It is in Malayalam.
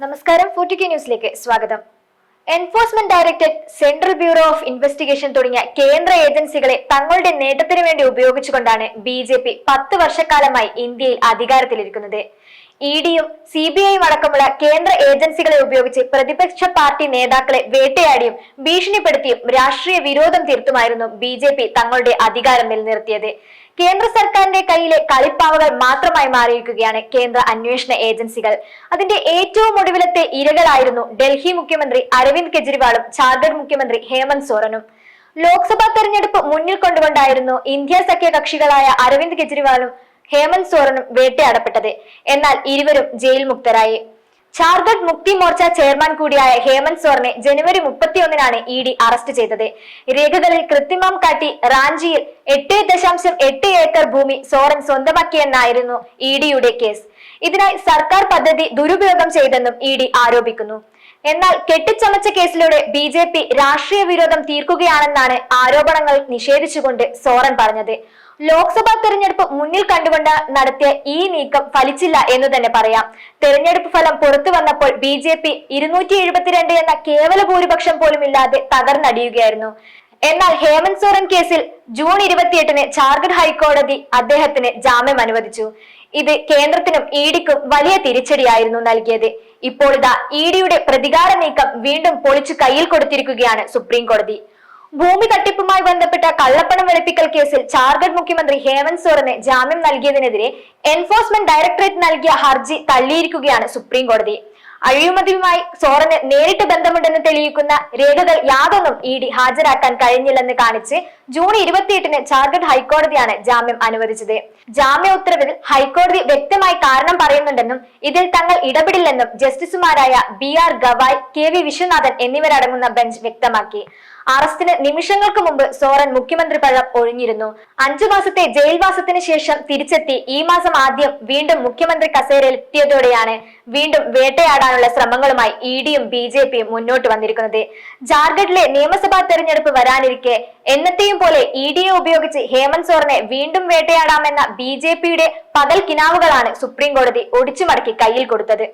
നമസ്കാരം ഫോർട്ടിക്ക ന്യൂസിലേക്ക് സ്വാഗതം. Enforcement directorate central bureau of investigation തുടങ്ങിയ കേന്ദ്ര ഏജൻസികളെ തങ്ങളുടെ നേട്ടത്തിന് വേണ്ടി ഉപയോഗിച്ചുകൊണ്ടാണ് ബി ജെ പി പത്ത് വർഷക്കാലമായി ഇന്ത്യയിൽ അധികാരത്തിലിരിക്കുന്നത്. ഇ ഡിയും സി ബി ഐയും അടക്കമുള്ള കേന്ദ്ര ഏജൻസികളെ ഉപയോഗിച്ച് പ്രതിപക്ഷ പാർട്ടി നേതാക്കളെ വേട്ടയാടിയും ഭീഷണിപ്പെടുത്തിയും രാഷ്ട്രീയ വിരോധം തീർത്തുമായിരുന്നു ബി ജെ പി തങ്ങളുടെ അധികാരം നിലനിർത്തിയത്. കേന്ദ്ര സർക്കാരിന്റെ കയ്യിലെ കളിപ്പാവകൾ മാത്രമായി മാറിയിരിക്കുകയാണ് കേന്ദ്ര അന്വേഷണ ഏജൻസികൾ. അതിന്റെ ഏറ്റവും ഒടുവിലത്തെ ഇരകളായിരുന്നു ഡൽഹി മുഖ്യമന്ത്രി അരവിന്ദ് കെജ്രിവാളും ഝാർഖണ്ഡ് മുഖ്യമന്ത്രി ഹേമന്ത് സോറനും. ലോക്സഭാ തെരഞ്ഞെടുപ്പ് മുന്നിൽ കൊണ്ടുകൊണ്ടായിരുന്നു ഇന്ത്യ സഖ്യ കക്ഷികളായ അരവിന്ദ് കെജ്രിവാളും ഹേമന്ത് സോറനും വേട്ടയാടപ്പെട്ടത്. എന്നാൽ ഇരുവരും ജയിൽ മുക്തരായി. ഝാർഖണ്ഡ് മുക്തി മോർച്ച ചെയർമാൻ കൂടിയായ ഹേമന്ത് സോറിനെ ജനുവരി മുപ്പത്തിയൊന്നിനാണ് ഇ ഡി അറസ്റ്റ് ചെയ്തത്. രേഖകളിൽ കൃത്രിമം കാട്ടി റാഞ്ചിയിൽ എട്ട് ദശാംശം എട്ട് ഏക്കർ ഭൂമി സോറൻ സ്വന്തമാക്കിയെന്നായിരുന്നു ഇ ഡിയുടെ കേസ്. ഇതിനായി സർക്കാർ പദ്ധതി ദുരുപയോഗം ചെയ്തെന്നും ഇ ഡി ആരോപിക്കുന്നു. എന്നാൽ കെട്ടിച്ചമച്ച കേസിലൂടെ ബി ജെ പി രാഷ്ട്രീയ വിരോധം തീർക്കുകയാണെന്നാണ് ആരോപണങ്ങൾ നിഷേധിച്ചുകൊണ്ട് സോറൻ പറഞ്ഞത്. ലോക്സഭാ തെരഞ്ഞെടുപ്പ് മുന്നിൽ കണ്ടുകൊണ്ട് നടത്തിയ ഈ നീക്കം ഫലിച്ചില്ല എന്ന് തന്നെ പറയാം. തെരഞ്ഞെടുപ്പ് ഫലം പുറത്തു വന്നപ്പോൾ ബി ജെ പി ഇരുന്നൂറ്റി എഴുപത്തിരണ്ട് എന്ന കേവല ഭൂരിപക്ഷം പോലും ഇല്ലാതെ തകർന്നടിയുകയായിരുന്നു. എന്നാൽ ഹേമന്ത് സോറൻ കേസിൽ ജൂൺ ഇരുപത്തിയെട്ടിന് ഝാർഖണ്ഡ് ഹൈക്കോടതി അദ്ദേഹത്തിന് ജാമ്യം അനുവദിച്ചു. ഇത് കേന്ദ്രത്തിനും ഇ ഡിക്കും വലിയ തിരിച്ചടിയായിരുന്നു നൽകിയത്. ഇപ്പോൾ ഇതാ ഇ ഡിയുടെ പ്രതികാര നീക്കം വീണ്ടും പൊളിച്ചു കയ്യിൽ കൊടുത്തിരിക്കുകയാണ് സുപ്രീം കോടതി. ഭൂമി തട്ടിപ്പുമായി ബന്ധപ്പെട്ട കള്ളപ്പണം വെളുപ്പിക്കൽ കേസിൽ ഝാർഖണ്ഡ് മുഖ്യമന്ത്രി ഹേമന്ത് സോറന് ജാമ്യം നൽകിയതിനെതിരെ എൻഫോഴ്സ്മെന്റ് ഡയറക്ടറേറ്റ് നൽകിയ ഹർജി തള്ളിയിരിക്കുകയാണ് സുപ്രീം കോടതി. അഴിമതിയുമായി സോറന് നേരിട്ട് ബന്ധമുണ്ടെന്ന് തെളിയിക്കുന്ന രേഖകൾ യാതൊന്നും ഇ ഡി ഹാജരാക്കാൻ കഴിഞ്ഞില്ലെന്ന് കാണിച്ച് ജൂൺ ഇരുപത്തിയെട്ടിന് ഝാർഖണ്ഡ് ഹൈക്കോടതിയാണ് ജാമ്യം അനുവദിച്ചത്. ജാമ്യ ഉത്തരവിൽ ഹൈക്കോടതി വ്യക്തമായി കാരണം പറയുന്നുണ്ടെന്നും ഇതിൽ തങ്ങൾ ഇടപെടില്ലെന്നും ജസ്റ്റിസുമാരായ B R Gavai K V Viswanathan എന്നിവരടങ്ങുന്ന ബെഞ്ച് വ്യക്തമാക്കി. അറസ്റ്റിന് നിമിഷങ്ങൾക്ക് മുമ്പ് സോറൻ മുഖ്യമന്ത്രി പഴം ഒഴിഞ്ഞിരുന്നു. അഞ്ചു മാസത്തെ ജയിൽവാസത്തിന് ശേഷം തിരിച്ചെത്തി. ഈ മാസം ആദ്യം വീണ്ടും മുഖ്യമന്ത്രി കസേരയിൽ എത്തിയതോടെയാണ് വീണ്ടും വേട്ടയാടാനുള്ള ശ്രമങ്ങളുമായി ഇ ഡിയും ബി ജെ പിയും മുന്നോട്ട് വന്നിരിക്കുന്നത്. ജാർഖണ്ഡിലെ നിയമസഭാ തെരഞ്ഞെടുപ്പ് വരാനിരിക്കെ എന്നത്തെയും പോലെ ഇ ഡിയെ ഉപയോഗിച്ച് ഹേമന്ത് സോറനെ വീണ്ടും വേട്ടയാടാമെന്ന ബി ജെ പിയുടെ പകൽ കിനാവുകളാണ് സുപ്രീം കോടതി ഒടിച്ചുമടക്കി കയ്യിൽ കൊടുത്തത്.